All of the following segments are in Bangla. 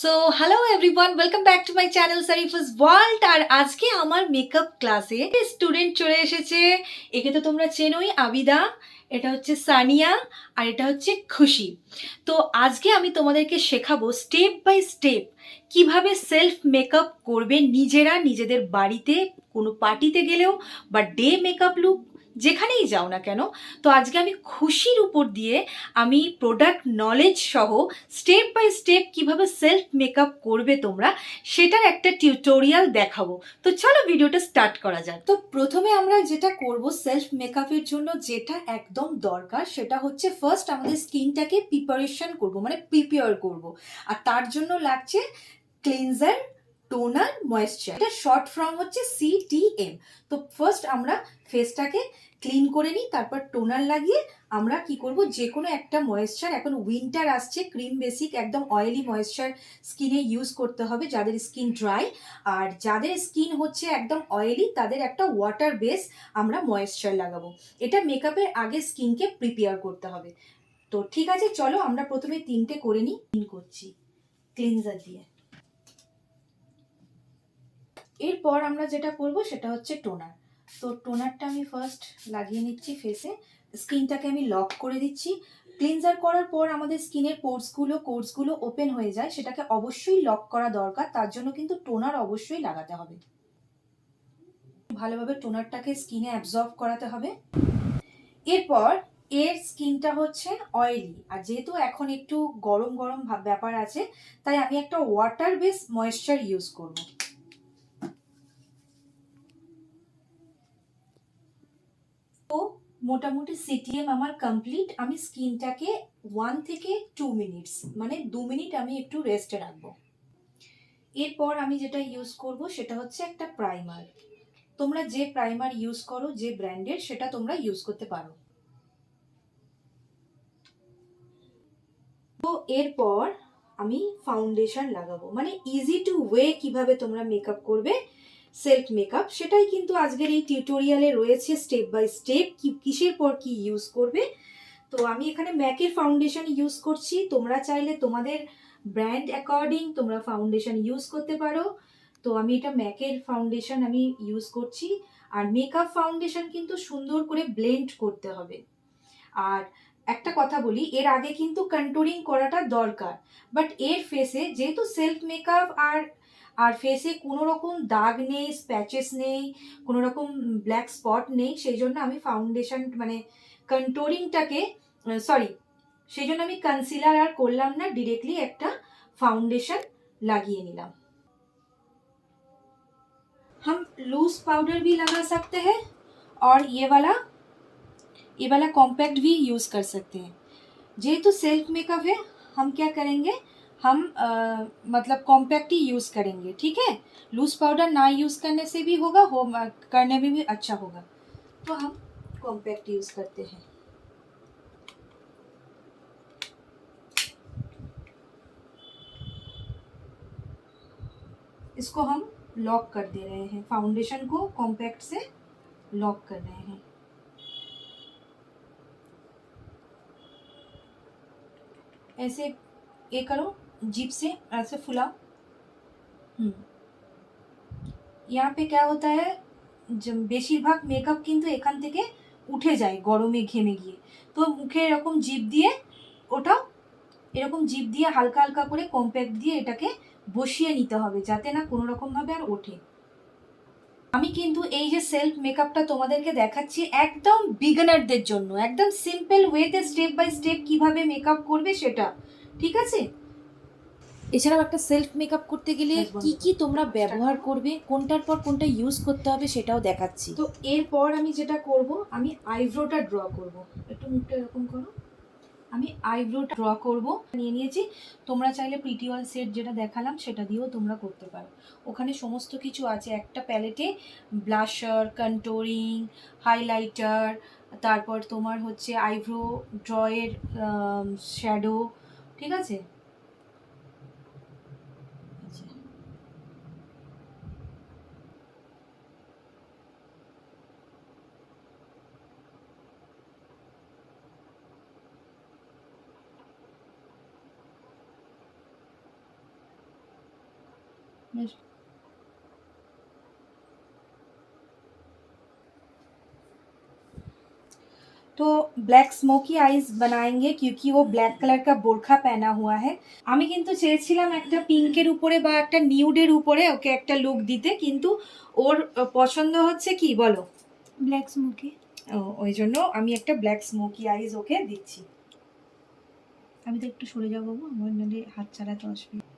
So hello everyone welcome back to my channel সারিফাস world আর আজকে আমার মেকআপ ক্লাসে স্টুডেন্ট চলে এসেছে। একে তো তোমরা চেনোই, আবিদা। এটা হচ্ছে সানিয়া আর এটা হচ্ছে খুশি। তো আজকে আমি তোমাদেরকে শেখাবো স্টেপ বাই স্টেপ কীভাবে সেলফ মেকআপ করবে নিজেরা নিজেদের বাড়িতে কোনো পার্টিতে গেলেও বা ডে মেকআপ লুক যেখানেই যাও না কেন, তো আজকে আমি খুশির উপর দিয়ে আমি প্রোডাক্ট নলেজ সহ স্টেপ বাই স্টেপ কীভাবে সেলফ মেকআপ করবে তোমরা সেটার একটা টিউটোরিয়াল দেখাবো। তো চলো ভিডিওটা স্টার্ট করা যাক। তো প্রথমে আমরা যেটা করব সেলফ মেকআপের জন্য যেটা একদম দরকার সেটা হচ্ছে ফার্স্ট আমাদের স্কিনটাকে প্রিপারেশন করব মানে প্রিপেয়ার করব। আর তার জন্য লাগছে ক্লিনজার টোনার ময়েশ্চার এটা শর্ট ফর্ম হচ্ছে সিটিএম তো ফার্স্ট আমরা ফেসটাকে ক্লিন করে নিই, তারপর টোনার লাগিয়ে আমরা কি করব? যে কোনো একটা ময়েশ্চার এখন উইন্টার আসছে ক্রিম বেসিক একদম অয়েলি ময়েশ্চার স্কিনে ইউজ করতে হবে, যাদের স্কিন ড্রাই আর যাদের স্কিন হচ্ছে একদম অয়েলি তাদের একটা ওয়াটার বেস আমরা ময়েশ্চার লাগাবো। এটা মেকআপের আগে স্কিনকে প্রিপেয়ার করতে হবে। তো ঠিক আছে, চলো আমরা প্রথমে তিনটে করে নিই। ক্লিন করছি। ক্লিনজার দিয়ে। এরপর আমরা যেটা করব সেটা হচ্ছে টোনার। তো টোনারটা আমি ফার্স্ট লাগিয়ে নিচ্ছি ফেসে স্কিনটাকে আমি লক করে দিচ্ছি। ক্লিনজার করার পর আমাদের স্কিনের পোর্সগুলো কোর্সগুলো ওপেন হয়ে যায়। সেটাকে অবশ্যই লক করা দরকার। তার জন্য কিন্তু টোনার অবশ্যই লাগাতে হবে। ভালোভাবে টোনারটাকে স্কিনে অ্যাবজর্ব করাতে হবে। এরপর এর স্কিনটা হচ্ছে অয়েলি আর যেহেতু এখন একটু গরম গরম ব্যাপার আছে, তাই আমি একটা ওয়াটার বেস ময়েশ্চার ইউজ করব তো মোটামুটি সিটিএম আমার কমপ্লিট আমি স্কিনটাকে ওয়ান থেকে টু মিনিটস মানে দু মিনিট আমি একটু রেস্টে রাখব। এরপর আমি যেটা ইউজ করব সেটা হচ্ছে একটা প্রাইমার তোমরা যে প্রাইমার ইউজ করো, যে ব্র্যান্ডের, সেটা তোমরা ইউজ করতে পারো। তো এরপর আমি ফাউন্ডেশন লাগাবো। মানে ইজি টু ওয়ে কীভাবে তোমরা মেকআপ করবে সেলফ মেকআপ, সেটাই কিন্তু আজকের এই টিউটোরিয়ালে রয়েছে স্টেপ বাই স্টেপ কি, কিসের পর কি ইউজ করবে। তো আমি এখানে ম্যাকের ফাউন্ডেশন ইউজ করছি। তোমরা চাইলে তোমাদের ব্র্যান্ড অ্যাকর্ডিং তোমরা ফাউন্ডেশন ইউজ করতে পারো। তো আমি এটা ম্যাকের ফাউন্ডেশন আমি ইউজ করছি। আর মেকআপ ফাউন্ডেশন কিন্তু সুন্দর করে ব্লেন্ড করতে হবে। আর একটা কথা বলি, এর আগে কিন্তু কন্ট্রোলিং করাটা দরকার। বাট এর ফেসে যেহেতু সেলফ মেকআপ আর আর ফেসে কোনো রকম দাগ নেই স্প্যাচেস নেই কোনো রকম ব্ল্যাক স্পট নেই সেই জন্য আমি ফাউন্ডেশন মানে কন্ট্রোলিংটাকে সরি সেই জন্য আমি কনসিলার আর করলাম না ডিরেক্টলি একটা फाउंडेशन লাগিয়ে নিলাম हम लूज पाउडर भी लगा सकते हैं और ये वाला ये वाला कॉम्पैक्ट भी यूज़ कर सकते हैं जेहेतु सेल्फ मेकअप है हम क्या करेंगे हम अ, मतलब कॉम्पैक्ट ही यूज़ करेंगे ठीक है? लूज पाउडर ना यूज़ करने से भी होगा हो करने में भी अच्छा होगा। तो हम कॉम्पैक्ट यूज़ करते हैं। इसको हम लॉक कर दे रहे हैं। फाउंडेशन को कॉम्पैक्ट से लॉक कर रहे हैं। ऐसे ये करो। जीप से ऐसे फुलाओ হুম यहाँ पे क्या होता है যে- বেশিরভাগ মেকআপ কিন্তু এখান থেকে উঠে যায় গরমে ঘেমে গিয়ে তো মুখে এরকম জিপ দিয়ে ওটা এরকম জিপ দিয়ে হালকা হালকা করে কম্প্যাক্ট দিয়ে এটাকে বসিয়ে নিতে হবে যাতে না কোনো রকমভাবে আর ওঠে আমি কিন্তু এই যে সেলফ মেকআপটা তোমাদেরকে দেখাচ্ছি একদম বিগিনারদের জন্য একদম সিম্পল ওয়েতে স্টেপ বাই স্টেপ কিভাবে মেকআপ করবে সেটা ঠিক আছে এছাড়াও একটা সেলফ মেকআপ করতে গেলে কি কি তোমরা ব্যবহার করবে কোনটার পর কোনটা ইউজ করতে হবে সেটাও দেখাচ্ছি। তো এরপর আমি যেটা করব আমি আইব্রোটা ড্র করব। একটু মুখটা এরকম করো। আমি আইব্রো ড্র করব। নিয়ে নিয়েছি। তোমরা চাইলে প্রিটিওয়াল সেট যেটা দেখালাম সেটা দিয়েও তোমরা করতে পারো। ওখানে সমস্ত কিছু আছে। একটা প্যালেটে ব্লাশার কন্টোরিং হাইলাইটার তারপর তোমার হচ্ছে আইব্রো ড্রয়ের শ্যাডো ঠিক আছে? বেশ तो ব্ল্যাক স্মোকি আইস বানাएंगे क्योंकि वो ব্ল্যাক কালার কা বোরখা পেনা হুয়া হ্যায় আমি কিন্তু চেয়েছিলাম একটা পিঙ্কের উপরে বা একটা নিউডের উপরে ওকে একটা লুক দিতে কিন্তু ওর পছন্দ হচ্ছে কি বলো? ব্ল্যাক স্মোকি ও ওই জন্য আমি একটা ব্ল্যাক স্মোকি আইস ওকে দিচ্ছি। আমি তো একটু সরে যাব আমার নাহলে হাত চালাতে অসুবিধা।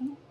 একটু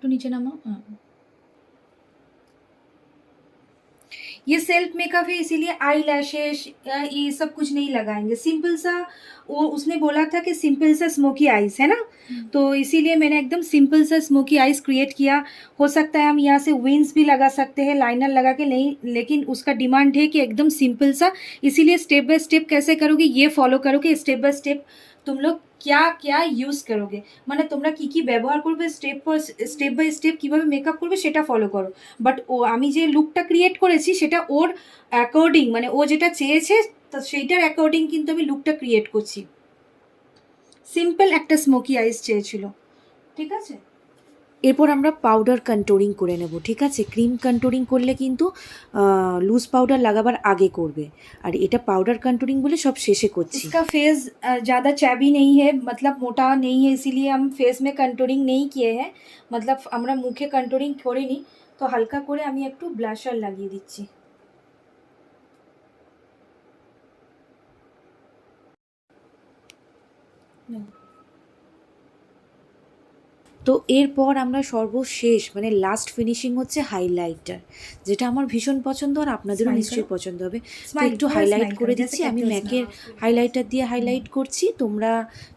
একটু নিচে নামাও হ্যাঁ ये सेल्फ मेकअप है इसीलिए आई लैशेस ये सब कुछ नहीं लगाएंगे सिंपल सा वो उसने बोला था कि सिंपल सा स्मोकी आइज है ना तो इसीलिए मैंने एकदम सिंपल सा स्मोकी आइज क्रिएट किया हो सकता है हम यहाँ से विंग्स भी लगा सकते हैं लाइनर लगा के नहीं लेकिन उसका डिमांड है कि एकदम सिंपल सा इसीलिए स्टेप बाय स्टेप कैसे करोगे ये फॉलो करोगे स्टेप बाय स्टेप तुम लोग ক্যা ক্যা ইউজ করোগে মানে তোমরা কি কি ব্যবহার করবে স্টেপ স্টেপ বাই স্টেপ কীভাবে মেকআপ করবে সেটা ফলো করো বাট ও আমি যে লুকটা ক্রিয়েট করেছি সেটা ওর অ্যাকর্ডিং মানে ও যেটা চেয়েছে তা সেইটার অ্যাকর্ডিং কিন্তু আমি লুকটা ক্রিয়েট করছি। সিম্পল একটা স্মোকি আইস চেয়েছিল। ঠিক আছে? এরপর আমরা পাউডার কন্ট্রোলিং করে নেব ঠিক আছে ক্রিম কন্ট্রোলিং করলে কিন্তু লুজ পাউডার লাগাবার আগে করবে আর এটা পাউডার কন্ট্রোলিং বলে সব শেষে করছি इसका फेस ज़्यादा चैबी नहीं है मतलब मोटा नहीं है इसीलिए हम फेस में कंटूरिंग नहीं किए हैं मतलब আমরা মুখে কন্ট্রোলিং করিনি তো হালকা করে আমি একটু ব্লাশার লাগিয়ে দিচ্ছি তো এরপর আমরা সর্বশেষ মানে লাস্ট ফিনিশিং হচ্ছে হাইলাইটার যেটা আমার ভীষণ পছন্দ আর আপনাদেরও Smile নিশ্চয়ই করো। পছন্দ হবে তো Smile একটু করো, হাইলাইট smile করে করো, দিচ্ছি जैसे আমি cactus ম্যাকের ना। হাইলাইটার দিয়ে হাইলাইট করছি তোমরা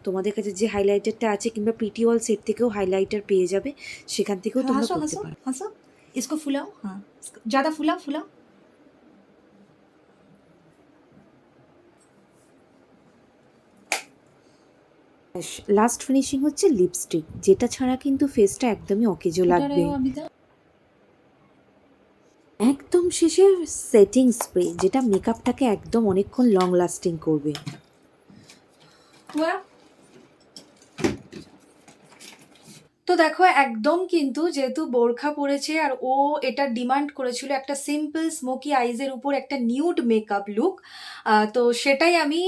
তোমাদের কাছে যে হাইলাইটারটা আছে কিংবা পিটিওয়াল সেট থেকেও হাইলাইটার পেয়ে যাবে সেখান থেকেও তোমরা हंसो করতে हंसो পারো हंसो इसको फुलाओ हाँ इसको- ज़्यादा फुलाओ फुलाओ লাস্ট ফিনিশিং হচ্ছে লিপস্টিক যেটা ছাড়া কিন্তু ফেসটা একদমই অকেজো লাগবে। একদম শেষে সেটিং স্প্রে যেটা মেকআপটাকে একদম অনেকক্ষণ লং লাস্টিং করবে তো দেখো, একদম কিন্তু যেহেতু বোরখা পরেছে আর ও এটা ডিমান্ড করেছিল একটা সিম্পল স্মোকি আইজের উপর একটা নিউড মেকআপ লুক তো সেটাই আমি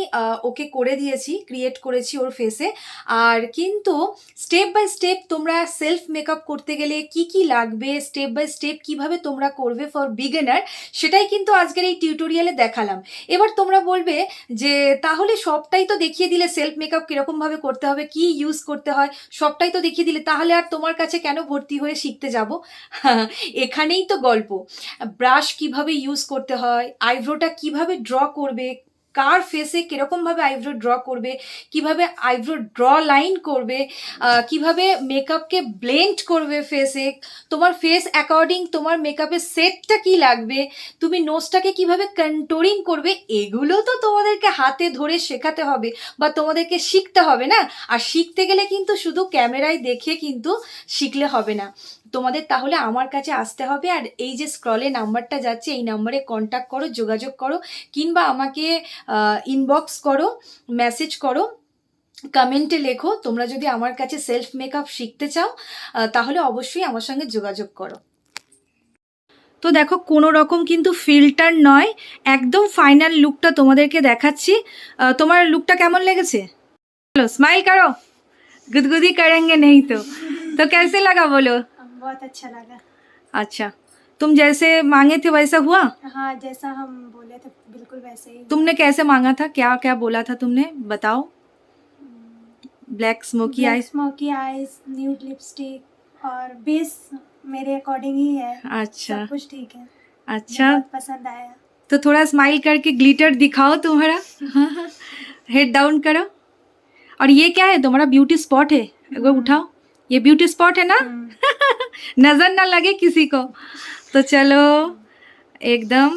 ওকে করে দিয়েছি ক্রিয়েট করেছি ওর ফেসে আর কিন্তু স্টেপ বাই স্টেপ তোমরা সেলফ মেকআপ করতে গেলে কি কি লাগবে স্টেপ বাই স্টেপ কীভাবে তোমরা করবে ফর বিগিনার সেটাই কিন্তু আজকের এই টিউটোরিয়ালে দেখালাম। এবার তোমরা বলবে যে, তাহলে সবটাই তো দেখিয়ে দিলে সেলফ মেকআপ কীরকমভাবে করতে হবে, কি ইউজ করতে হয়, সবটাই তো দেখিয়ে দিলে, তাহলে আর তোমার কাছে কেন ভর্তি হয়ে শিখতে যাব? এখানেই তো গল্প। ব্রাশ কীভাবে ইউজ করতে হয়? আইব্রোটা কীভাবে ড্র করবে? কার ফেসে কীরকমভাবে আইব্রো ড্র করবে, কীভাবে আইব্রো ড্র লাইন করবে কীভাবে মেকআপকে ব্লেন্ড করবে ফেসে তোমার ফেস অ্যাকর্ডিং তোমার মেকআপের সেটটা কি লাগবে, তুমি নোজটাকে কীভাবে কন্ট্রোলিং করবে, এগুলো তো তোমাদেরকে হাতে ধরে শেখাতে হবে বা তোমাদেরকে শিখতে হবে না। আর শিখতে গেলে কিন্তু শুধু ক্যামেরায় দেখে কিন্তু শিখলে হবে না। তোমাদের তাহলে আমার কাছে আসতে হবে আর এই যে স্ক্রলে নাম্বারটা যাচ্ছে, এই নাম্বারে কন্ট্যাক্ট করো, যোগাযোগ করো কিংবা আমাকে ইনবক্স করো মেসেজ করো কমেন্টে লেখো। তোমরা যদি আমার কাছে সেলফ মেকআপ শিখতে চাও তাহলে অবশ্যই আমার সঙ্গে যোগাযোগ করো। তো দেখো, কোনো রকম কিন্তু ফিল্টার নয়। একদম ফাইনাল লুকটা তোমাদেরকে দেখাচ্ছি। তোমার লুকটা কেমন লেগেছে? স্মাইল করো। গুদগুদি করেঙ্গে নেই তো। তো কেসে লাগা বলো। बहुत अच्छा लगा। अच्छा तुम जैसे मांगे थे वैसा हुआ? हाँ जैसा हम बोले थे बिल्कुल वैसे ही। तुमने कैसे मांगा था? क्या क्या बोला था तुमने? बताओ। Black smoky eyes smoky eyes, nude lipstick और बेस मेरे अकॉर्डिंग ही है। अच्छा। सब कुछ ठीक है। अच्छा। बहुत पसंद आया। तो थोड़ा स्माइल करके ग्लिटर दिखाओ तुम्हारा। हेड डाउन करो। और ये क्या है? तुम्हारा ब्यूटी स्पॉट है। एक बार हम्म। उठाओ। ये ब्यूटी स्पॉट है ना? हम्म, नजर ना लगे किसी को তো চলো একদম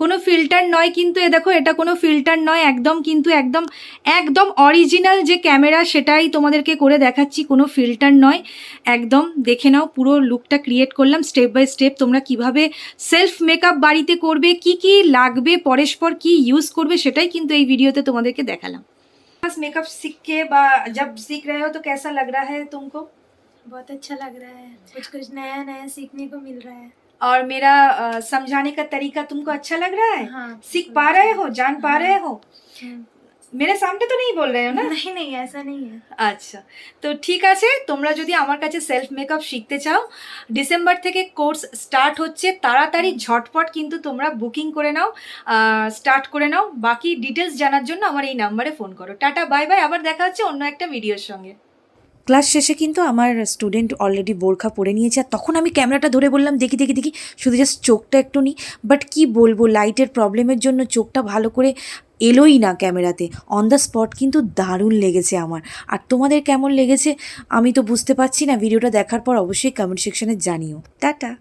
কোনো ফিল্টার নয় কিন্তু এ দেখো এটা কোনো ফিল্টার নয় একদম কিন্তু একদম একদম অরিজিনাল যে ক্যামেরা সেটাই তোমাদেরকে করে দেখাচ্ছি কোনো ফিল্টার নয় একদম দেখে নাও পুরো লুকটা ক্রিয়েট করলাম স্টেপ বাই স্টেপ তোমরা কিভাবে সেলফ মেকআপ বাড়িতে করবে কি কি লাগবে পরস্পর কি ইউজ করবে সেটাই কিন্তু এই ভিডিওতে তোমাদেরকে দেখালাম बस मेकअप सीख के बा जब सीख रहे हो तो कैसा लग रहा है तुमको बहुत अच्छा लग रहा है। कुछ कुछ नया नया सीखने को मिल रहा है। और मेरा आ, समझाने का तरीका तुमको अच्छा लग रहा है? हाँ, सीख पा रहे हो? जान हाँ, पा रहे हो? মেরে সামনে তো নেই বল রে না নাই নাই ऐसा नहीं আচ্ছা তো ঠিক আছে তোমরা যদি আমার কাছে সেলফ মেকআপ শিখতে চাও ডিসেম্বর থেকে কোর্স স্টার্ট হচ্ছে। তাড়াতাড়ি ঝটপট কিন্তু তোমরা বুকিং করে নাও স্টার্ট করে নাও। বাকি ডিটেলস জানার জন্য আমার এই নাম্বারে ফোন করো। টাটা বাই বাই আবার দেখা হচ্ছে অন্য একটা ভিডিওর সঙ্গে। ক্লাস শেষে কিন্তু আমার স্টুডেন্ট অলরেডি বোরখা পরে নিয়েছে আর তখন আমি ক্যামেরাটা ধরে বললাম, দেখি দেখি দেখি, শুধু জাস্ট চোখটা একটু নিই বাট কি বলব লাইটের প্রবলেমের জন্য চোখটা ভালো করে এলোই না ক্যামেরাতে। অন দ্য স্পট কিন্তু দারুণ লেগেছে আমার। আর তোমাদের কেমন লেগেছে আমি তো বুঝতে পারছি না, ভিডিওটা দেখার পর অবশ্যই কমেন্ট সেকশানে জানিও। টাটা!